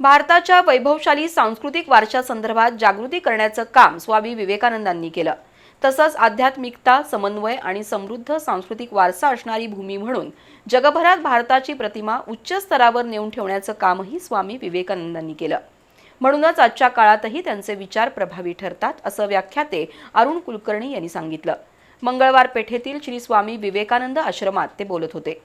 भारताच्या वैभवशाली सांस्कृतिक वारशासंदर्भात जागृती करण्याचं काम स्वामी विवेकानंदांनी केलं. तसंच आध्यात्मिकता समन्वय आणि समृद्ध सांस्कृतिक वारसा असणारी भूमी म्हणून जगभरात भारताची प्रतिमा उच्च स्तरावर नेऊन ठेवण्याचं कामही स्वामी विवेकानंदांनी केलं. म्हणूनच आजच्या काळातही त्यांचे विचार प्रभावी ठरतात असं व्याख्याते अरुण कुलकर्णी यांनी सांगितलं. मंगळवार पेठेतील श्री स्वामी विवेकानंद आश्रमात ते बोलत होते.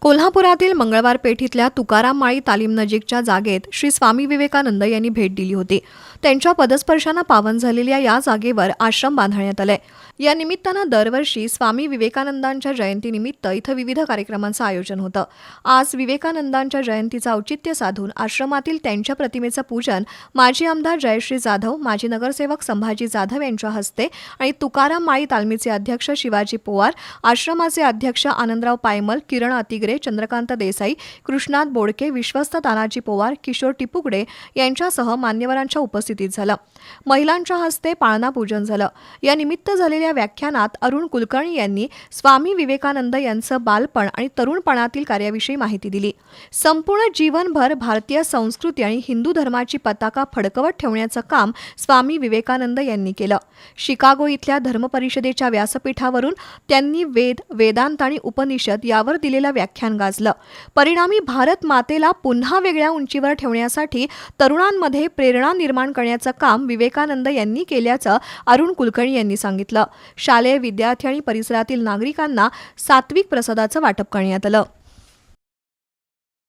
कोल्हापुरातील मंगळवार पेठीतल्या तुकाराम माळी तालीम नजीकच्या जागेत श्री स्वामी विवेकानंद यांनी भेट दिली होती. त्यांच्या पदस्पर्शानं पावन झालेल्या या जागेवर आश्रम बांधण्यात आलाय. या निमित्तानं दरवर्षी स्वामी विवेकानंदांच्या जयंतीनिमित्त इथं विविध कार्यक्रमांचं आयोजन होतं. आज विवेकानंदांच्या जयंतीचं औचित्य साधून आश्रमातील त्यांच्या प्रतिमेचं पूजन माजी आमदार जयश्री जाधव माजी नगरसेवक संभाजी जाधव यांच्या हस्ते आणि तुकाराम माळी तालमीचे अध्यक्ष शिवाजी पोवार आश्रमाचे अध्यक्ष आनंदराव पायमल किरण अतिग्रे चंद्रकांत देसाई कृष्णात बोडके विश्वस्त तानाजी पोवार किशोर टिपुगडे यांच्यासह मान्यवरांच्या उपस्थितीत झालं. महिलांच्या हस्ते पाळणा पूजन झालं. या निमित्त झालेल्या व्याख्यानात अरुण कुलकर्णी यांनी स्वामी विवेकानंद यांचं बालपण आणि तरुणपणातील कार्याविषयी माहिती दिली. संपूर्ण जीवनभर भारतीय संस्कृती आणि हिंदू धर्माची पताका फडकवत ठेवण्याचं काम स्वामी विवेकानंद यांनी केलं. शिकागो इथल्या धर्मपरिषदेच्या व्यासपीठावरून त्यांनी वेद वेदांत आणि उपनिषद यावर दिलेलं व्याख्यान गाजलं. परिणामी भारत मातेला पुन्हा वेगळ्या उंचीवर ठेवण्यासाठी तरुणांमध्ये प्रेरणा निर्माण करण्याचं काम विवेकानंद यांनी केल्याचं अरुण कुलकर्णी यांनी सांगितलं. शालेय विद्यार्थी आणि परिसरातील नागरिकांना सात्विक प्रसादाचं वाटप करण्यात आलं.